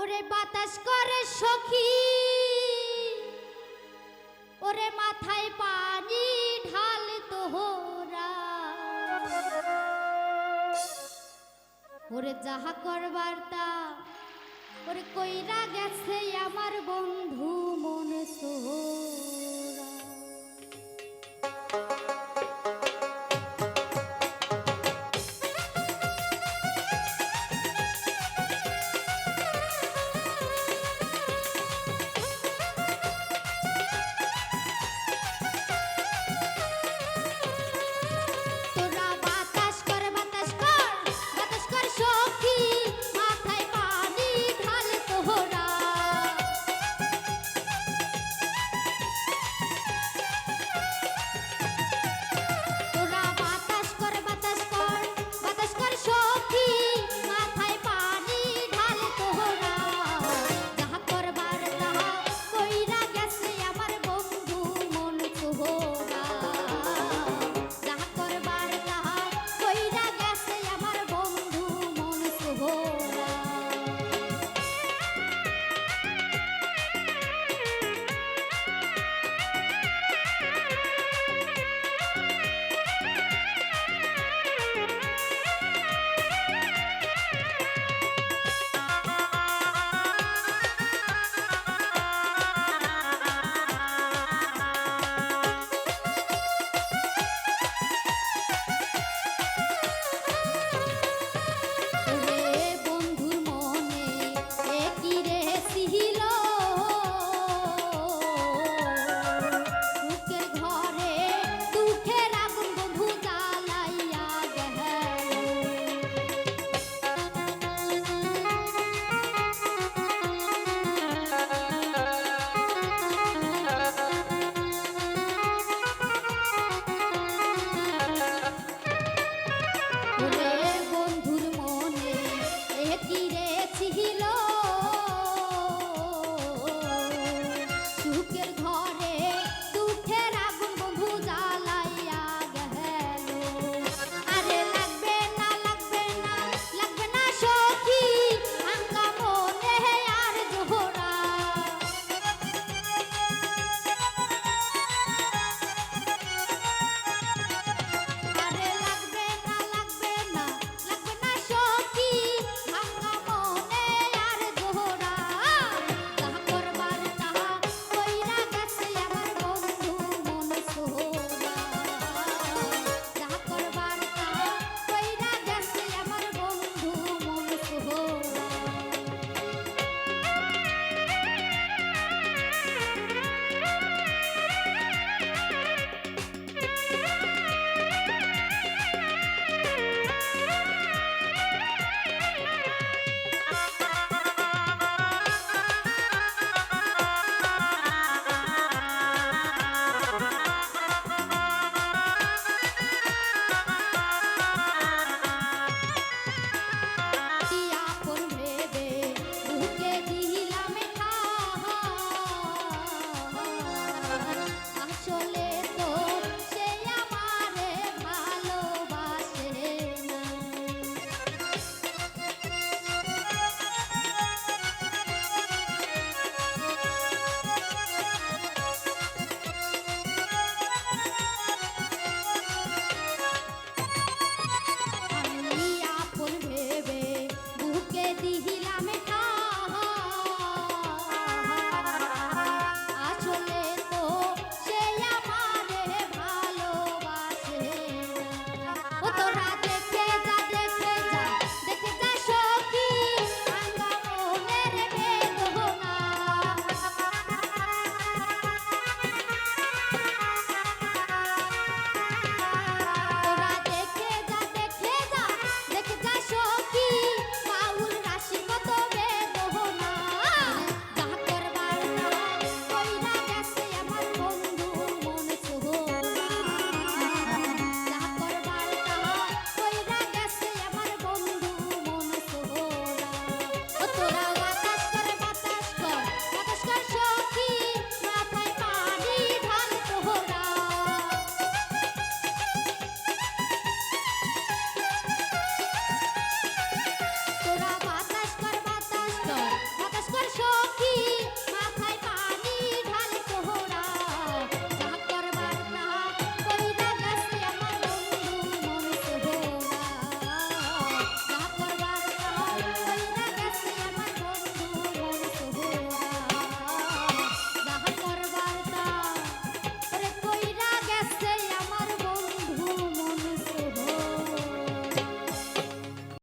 ওরে বাতাস করে সখী। ওরে মাথায় পানি ঢাল তোহরা। ওরে যাহা করবার তা, ওরে কইরা গেছে আমার বন্ধু মন সোহরা ঘরে